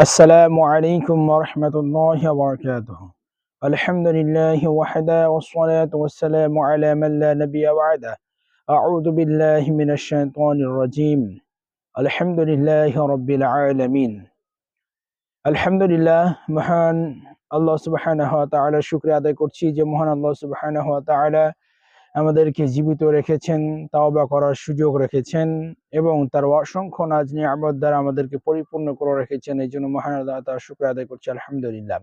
السلام عليكم ورحمة الله وبركاته الحمد لله وحده والصلاة والسلام على من لا نبي بعده أعوذ بالله من الشيطان الرجيم الحمد لله رب العالمين আলহামদুলিল্লাহ মহান আল্লাহ সুবহানাহ ওয়া তাআলার শুকরিয়া আদায় করছি যে মহান আল্লাহ সুবহানাহু ওয়া তাআলা আমাদেরকে জীবিত রেখেছেন, তাওবা করার সুযোগ রেখেছেন এবং তার অসংখ্য নাজ নিয়ামত দ্বারা আমাদেরকে পরিপূর্ণ করে রেখেছেন। এই জন্য মহান আল্লাহ তার শুক্র আদায় করছি, আলহামদুলিল্লাহ।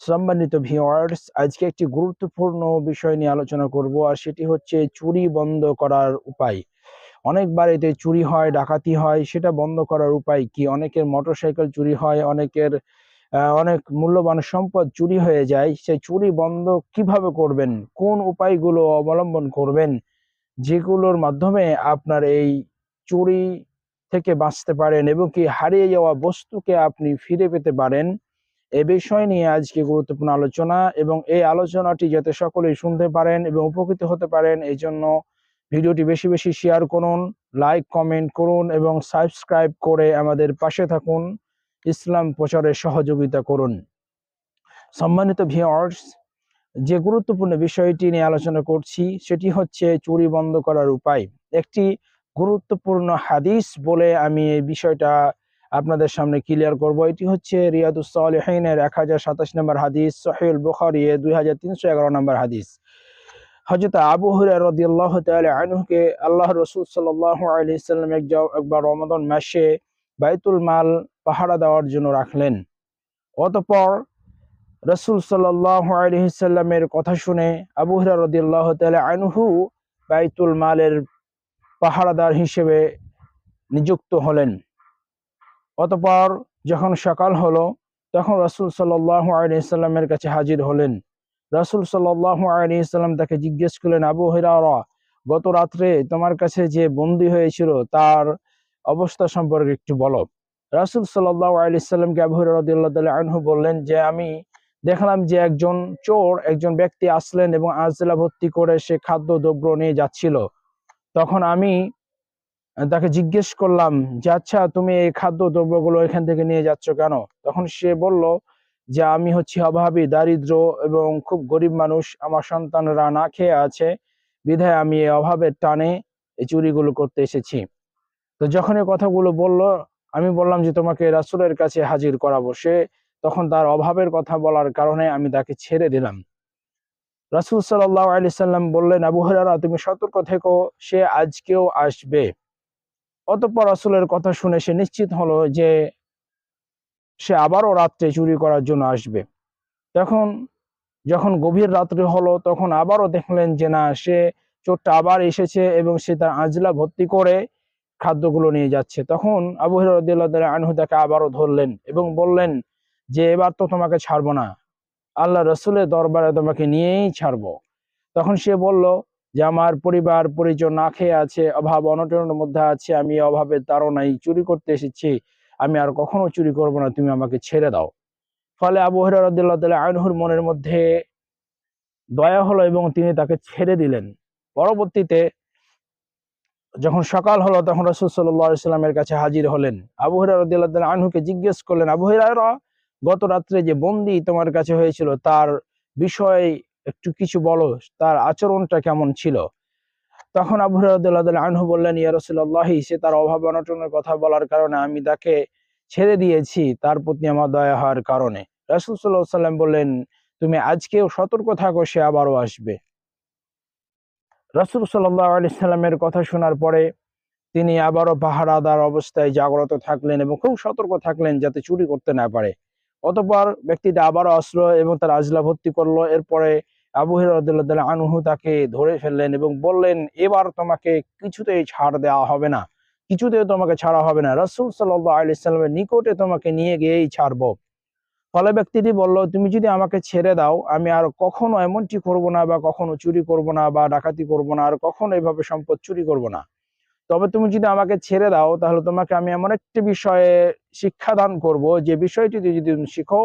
সম্মানিত ভিওয়ার্স আজকে একটি গুরুত্বপূর্ণ বিষয় নিয়ে আলোচনা করব আর সেটি হচ্ছে চুরি বন্ধ করার উপায়। অনেক বাড়িতে চুরি হয়, ডাকাতি হয়, সেটা বন্ধ করার উপায় কি? অনেকের মোটরসাইকেল চুরি হয়, অনেকের অনেক মূল্যবান সম্পদ চুরি হয়ে যায়। সেই চুরি বন্ধ কীভাবে করবেন? কোন উপায়গুলো অবলম্বন করবেন? যেগুলোর মাধ্যমে আপনার এই চুরি থেকে বাঁচতে পারেন এবং কি হারিয়ে যাওয়া বস্তুকে আপনি ফিরে পেতে পারেন। এ বিষয় নিয়ে আজকে গুরুত্বপূর্ণ আলোচনা এবং এই আলোচনাটি যাতে সকলেই শুনতে পারেন এবং উপকৃত হতে পারেন, এই জন্য ভিডিওটি বেশি বেশি শেয়ার করুন, লাইক, কমেন্ট করুন এবং সাবস্ক্রাইব করে আমাদের পাশে থাকুন। ইসলাম প্রচারে সহযোগিতা করুন। সম্মানিত ভিউয়ার্স যে গুরুত্বপূর্ণ বিষয়টি নিয়ে আলোচনা করছি, সেটি হচ্ছে চুরি বন্ধ করার উপায়। একটি গুরুত্বপূর্ণ হাদিস বলে আমি এই বিষয়টা আপনাদের সামনে ক্লিয়ার করব। এটি হচ্ছে রিয়াদুস সালেহিনের এক হাজার সাতাশ নম্বর হাদিস সহিউল বুখারি দুই হাজার তিনশো এগারো নম্বর হাদিস। হজরত আবু তাআলা আনহুকে আল্লাহ রসুল সাল্লাল্লাহু আলাইহি সাল্লাম একবার রমাদান মাসে বাইতুল মাল পাহারা দেওয়ার জন্য রাখলেন। অতঃপর রসুল সাল্লাহ আলহিসাল্লামের কথা শুনে আবু রাদিয়াল্লাহু তাআলা আনহু বাইতুল মালের পাহারাদার হিসেবে নিযুক্ত হলেন। অতঃপর যখন সকাল হলো, তখন রসুল সাল্লাহ আলহিসাল্লামের কাছে হাজির হলেন। রসুল সাল্লাহ আলহিসাল্লাম তাকে জিজ্ঞেস করলেন, আবু হিরারা গত রাত্রে তোমার কাছে যে বন্দী হয়েছিল, তার অবস্থা সম্পর্কে একটু বলো। রাসুল সাল্লাহ আলহিসাল্লামকে আবু হিরাদিল্লাহ আনহু বললেন যে, আমি দেখলাম যে একজন চোর, একজন ব্যক্তি আসলেন এবং আজলা ভর্তি করে সে খাদ্য দ্রব্য নিয়ে যাচ্ছিল। তখন আমি তাকে জিজ্ঞেস করলাম, যে আচ্ছা তুমি এই খাদ্য দ্রব্যগুলো এখান থেকে নিয়ে যাচ্ছ কেন? তখন সে বলল যে, আমি হচ্ছি অভাবী, দারিদ্র এবং খুব গরিব মানুষ। আমার সন্তানরা না খেয়ে আছে। বিধায় আমি এই অভাবের টানে এই চুরিগুলো করতে এসেছি। তো যখন এই কথাগুলো বলল, আমি বললাম যে, তোমাকে রাসুলের কাছে হাজির করাবো। সে তখন তার অভাবের কথা বলার কারণে আমি তাকে ছেড়ে দিলাম। রাসূল সাল্লাল্লাহু আলাইহি সাল্লাম বললেন, আবু তুমি সতর্ক থেকো, সে আজকেও আসবে। অতঃপর রাসূলের কথা শুনে সে নিশ্চিত হলো যে, সে আবারও রাত্রে চুরি করার জন্য আসবে। তখন, যখন গভীর রাত্রি হলো, তখন আবারও দেখলেন যে, না, সে চোরটা আবার এসেছে এবং সে তার আজলা ভর্তি করে খাদ্যগুলো নিয়ে যাচ্ছে। তখন আবু হরাদিল্লাহ আনহু তাকে আবারও ধরলেন এবং বললেন যে, এবার তো তোমাকে ছাড়বো না। আল্লাহ রসুলের দরবারে তোমাকে নিয়েই ছাড়বো। তখন সে বলল যে, আমার পরিবার পরিজন না খেয়ে আছে, অভাব অনটনের মধ্যে আছে, আমি অভাবের তাড়নাই চুরি করতে এসেছি, আমি আর কখনো চুরি করব না, তুমি আমাকে ছেড়ে দাও। ফলে আবু হরাদিল্লাহ আনহুর মনের মধ্যে দয়া হলো এবং তিনি তাকে ছেড়ে দিলেন। পরবর্তীতে যখন সকাল হলো, তখন রসুল সাল্লামের কাছে হাজির হলেন। আবু হরাদিল্লাহ আনহুকে জিজ্ঞেস করলেন, আবু হরাইরা গত রাত্রে যে বন্দি তোমার কাছে হয়েছিল, তার বিষয়ে একটু কিছু বলো, তার আচরণটা কেমন ছিল? তখন আবু হরাদিল্লাহ আনহু বললেন, ইয়া রসুল্লাহি সে তার অভাব অনটনের কথা বলার কারণে আমি তাকে ছেড়ে দিয়েছি, তার প্রতি আমার দয়া হওয়ার কারণে। রাসুল সাল্লাহ সাল্লাম বললেন, তুমি আজকেও সতর্ক থাকো, সে আবারও আসবে। রাসুল সাল্লাহ আলি সাল্লামের কথা শোনার পরে তিনি আবারও পাহারাদার অবস্থায় জাগ্রত থাকলেন এবং খুব সতর্ক থাকলেন যাতে চুরি করতে না পারে। অতপর ব্যক্তিটা আবারও আসলো এবং তার আজলা ভর্তি করল। এরপরে আবু হিরাদুল্লাহ আনহু তাকে ধরে ফেললেন এবং বললেন, এবার তোমাকে কিছুতেই ছাড় দেওয়া হবে না। কিছুতেও তোমাকে ছাড়া হবে না। রাসুল সাল্লাহ আলি সাল্লামের নিকটে তোমাকে নিয়ে গিয়েই ছাড়বো। ফলে ব্যক্তিটি বলল, তুমি যদি আমাকে ছেড়ে দাও, আমি আর কখনো এমনটি করব না বা কখনো চুরি করব না বা ডাকাতি করব না আর কখনো এভাবে সম্পদ চুরি করব না। তবে তুমি যদি আমাকে ছেড়ে দাও, তাহলে তোমাকে আমি এমন একটি বিষয়ে শিক্ষাদান করব, যে বিষয়টি যদি তুমি শিখো,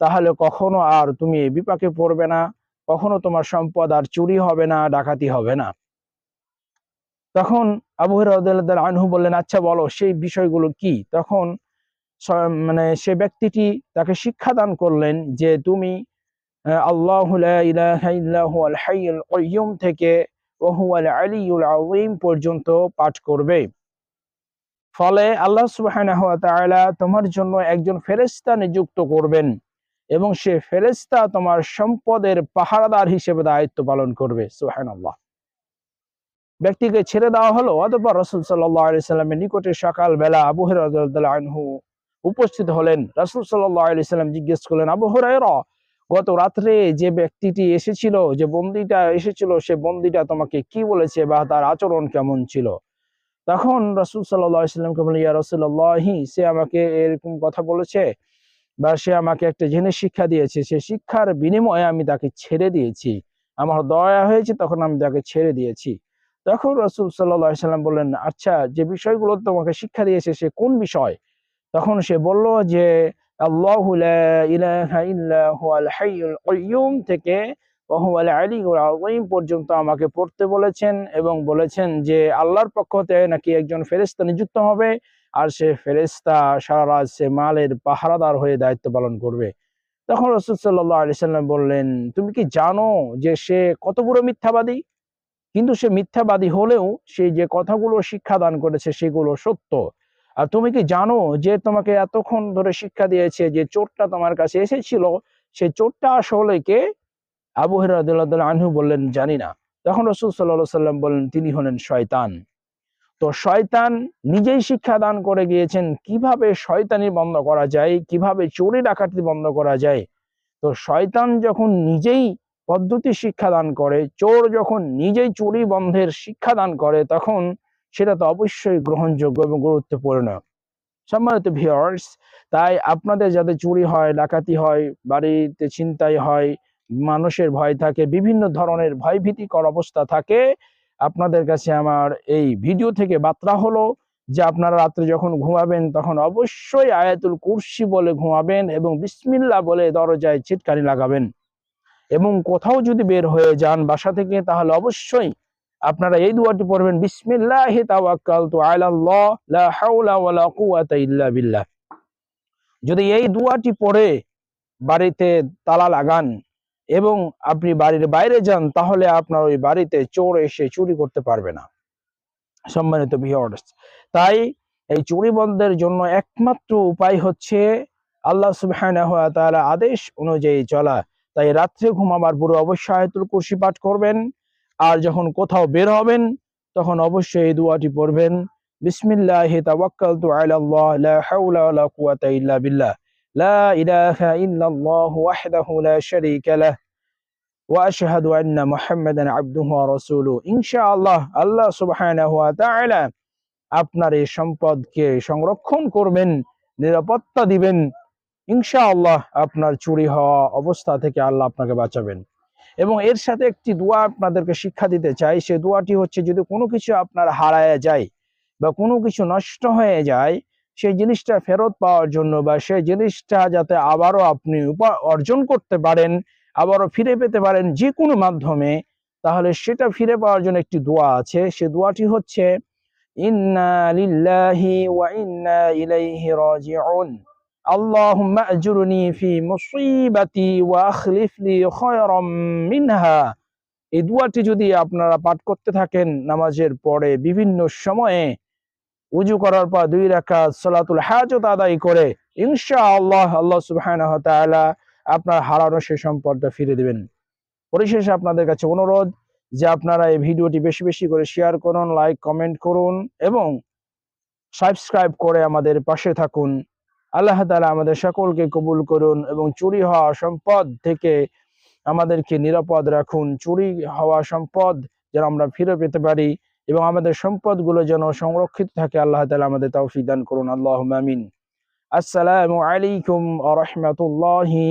তাহলে কখনো আর তুমি বিপাকে পড়বে না, কখনো তোমার সম্পদ আর চুরি হবে না, ডাকাতি হবে না। তখন আবু হরাহ আনহু বললেন আচ্ছা বলো, সেই বিষয়গুলো কি? তখন মানে সে ব্যক্তিটি তাকে শিক্ষাদান করলেন যে তুমি আল্লাহ থেকে পর্যন্ত পাঠ করবে। ফলে আল্লাহ তাআলা তোমার জন্য একজন ফেরেশতা নিযুক্ত করবেন এবং সে ফেরেশতা তোমার সম্পদের পাহারাদার হিসেবে দায়িত্ব পালন করবে। সুবহানাল্লাহ। ব্যক্তিকে ছেড়ে দেওয়া হলো, অতঃপর রসুল আলাইহি সাল্লামের নিকটে সকালবেলা আবু আনহু উপস্থিত হলেন। রাসূল সাল্লাম জিজ্ঞেস করলেন, আবু হুরায়রা, গত রাত্রে যে ব্যক্তিটি এসেছিল, যে বন্দিটা এসেছিল, সে বন্দিটা তোমাকে কি বলেছে বা তার আচরণ কেমন ছিল? তখন রাসূল সাল্লাল্লাহু আলাইহি সাল্লামকে বললেন, ইয়া রাসূলুল্লাহি, সে আমাকে এরকম কথা বলেছে বা সে আমাকে একটা জিনিস শিক্ষা দিয়েছে, সে শিক্ষার বিনিময়ে আমি তাকে ছেড়ে দিয়েছি। আমার দয়া হয়েছে, তখন আমি তাকে ছেড়ে দিয়েছি। তখন রাসূল আলাইহি সাল্লাম বললেন আচ্ছা যে বিষয়গুলো তোমাকে শিক্ষা দিয়েছে, সে কোন বিষয়? তখন সে বলল যে থেকে পর্যন্ত আমাকে পড়তে বলেছেন এবং বলেছেন যে, আল্লাহর পক্ষ থেকে নাকি একজন ফেরেশতা নিযুক্ত হবে আর সে ফেরেশতা সারা রাত সে মালের পাহারাদার হয়ে দায়িত্ব পালন করবে তখন রাসূল সাল্লাল্লাহু আলাইহি সাল্লাম বললেন, তুমি কি জানো যে সে কত বড় মিথ্যাবাদী? কিন্তু সে মিথ্যাবাদী হলেও সে যে কথাগুলো শিক্ষা দান করেছে সেগুলো সত্য। আর তুমি কি জানো যে তোমাকে এতক্ষণ ধরে শিক্ষা দিয়েছে যে চোরটা তোমার কাছে এসেছিল? সে চোরটা আসলে কে? আবু হেরাদুল্লাহ আনহু বললেন, জানি না। তখন রসুল সাল্লাহ সাল্লাম বললেন, তিনি হলেন শয়তান। তো শয়তান নিজেই শিক্ষা দান করে গিয়েছেন, কীভাবে শয়তানি বন্ধ করা যায়? কীভাবে চোরি ডাকাতি বন্ধ করা যায়? তো শয়তান যখন নিজেই পদ্ধতি শিক্ষা দান করে, চোর যখন নিজেই চুরি বন্ধের শিক্ষা দান করে, তখন সেটা তো অবশ্যই গ্রহণযোগ্য এবং গুরুত্বপূর্ণ। সম্মানিত ভিউয়ার্স তাই আপনাদের যাতে চুরি হয়, ডাকাতি হয়, বাড়িতে ছিনতাই হয়, মানুষের ভয় থাকে, বিভিন্ন ধরনের ভয়ভীতিকর অবস্থা থাকে, আপনাদের কাছে আমার এই ভিডিও থেকে বার্তা হলো যে আপনারা রাত্রে যখন ঘুমাবেন, তখন অবশ্যই আয়াতুল কুরসি বলে ঘুমাবেন এবং বিসমিল্লা বলে দরজায় চিৎকারি লাগাবেন। এবং কোথাও যদি বের হয়ে যান বাসা থেকে, তাহলে অবশ্যই আপনারা এই দোয়াটি পড়বেন, বিসমিল্লাহি লা বিল্লাহ। যদি এই দোয়াটি পড়ে, বাড়িতে তালা লাগান এবং আপনি বাড়ির বাইরে যান, তাহলে আপনার ওই বাড়িতে চোর এসে চুরি করতে পারবে না। সম্মানিত ভিউয়ার্স তাই এই চুরি বন্ধের জন্য একমাত্র উপায় হচ্ছে আল্লাহ সুবহানাহু আদেশ অনুযায়ী চলা। তাই রাত্রে ঘুমাবার পূর্বে অবশ্যই আয়াতুল কুরসি পাঠ করবেন। আর যখন কোথাও বের হবেন, তখন অবশ্যই এই দোয়াটি পড়বেন, বিসমিল্লাহি তাওয়াক্কালতু আলাল্লাহ, লা হাওলা ওয়ালা কুওয়াতা ইল্লা বিল্লাহ, লা ইলাহা ইল্লাল্লাহু ওয়াহদাহু লা শারীকা লাহ, ওয়া আশহাদু আন্না মুহাম্মাদান আবদুহু ওয়া ইনশাআল্লাহ আল্লাহ সুবহানাহু ওয়া তাআলা আপনার এই সম্পদকে সংরক্ষণ করবেন, নিরাপত্তা দিবেন। ইনশাআল্লাহ আপনার চুরি হওয়া অবস্থা থেকে আল্লাহ আপনাকে বাঁচাবেন। এবং এর সাথে একটি দোয়া আপনাদেরকে শিক্ষা দিতে চাই। সে দোয়াটি হচ্ছে, যদি কোনো কিছু আপনার হারায় যায় বা কোনো কিছু নষ্ট হয়ে যায়, সেই জিনিসটা ফেরত পাওয়ার জন্য বা সেই জিনিসটা যাতে আবারও আপনি অর্জন করতে পারেন, আবারও ফিরে পেতে পারেন যে কোনো মাধ্যমে, তাহলে সেটা ফিরে পাওয়ার জন্য একটি দোয়া আছে। সে দোয়াটি হচ্ছে, ইন্না লিল্লাহি ওয়া ইন্না ইলাইহি রাজিউন। اللهم اجرني في مصيبتي واخلف لي خيرا منها এই দোয়াটি যদি আপনারা পাঠ করতে থাকেন নামাজের পরে বিভিন্ন সময়ে উজু করার পর দুই রাকাত সালাতুল হাজত আদায় করে ইনশাআল্লাহ আল্লাহ সুবহানাহু ওয়া তাআলা আপনার হারানো সে সম্পদটা ফিরে দিবেন পরিশেষে আপনাদের কাছে অনুরোধ যে আপনারা এই ভিডিওটি বেশি বেশি করে শেয়ার করুন লাইক কমেন্ট করুন এবং সাবস্ক্রাইব করে আমাদের পাশে থাকুন আল্লাহ তালা আমাদের সকলকে কবুল করুন এবং চুরি হওয়া সম্পদ থেকে আমাদেরকে নিরাপদ রাখুন। চুরি হওয়া সম্পদ যেন আমরা ফিরে পেতে পারি এবং আমাদের সম্পদগুলো যেন সংরক্ষিত থাকে, আল্লাহ তালা আমাদের তাও দান করুন। আল্লাহ আমিন। আসসালামু আলাইকুম আ রাহমাতুল্লাহি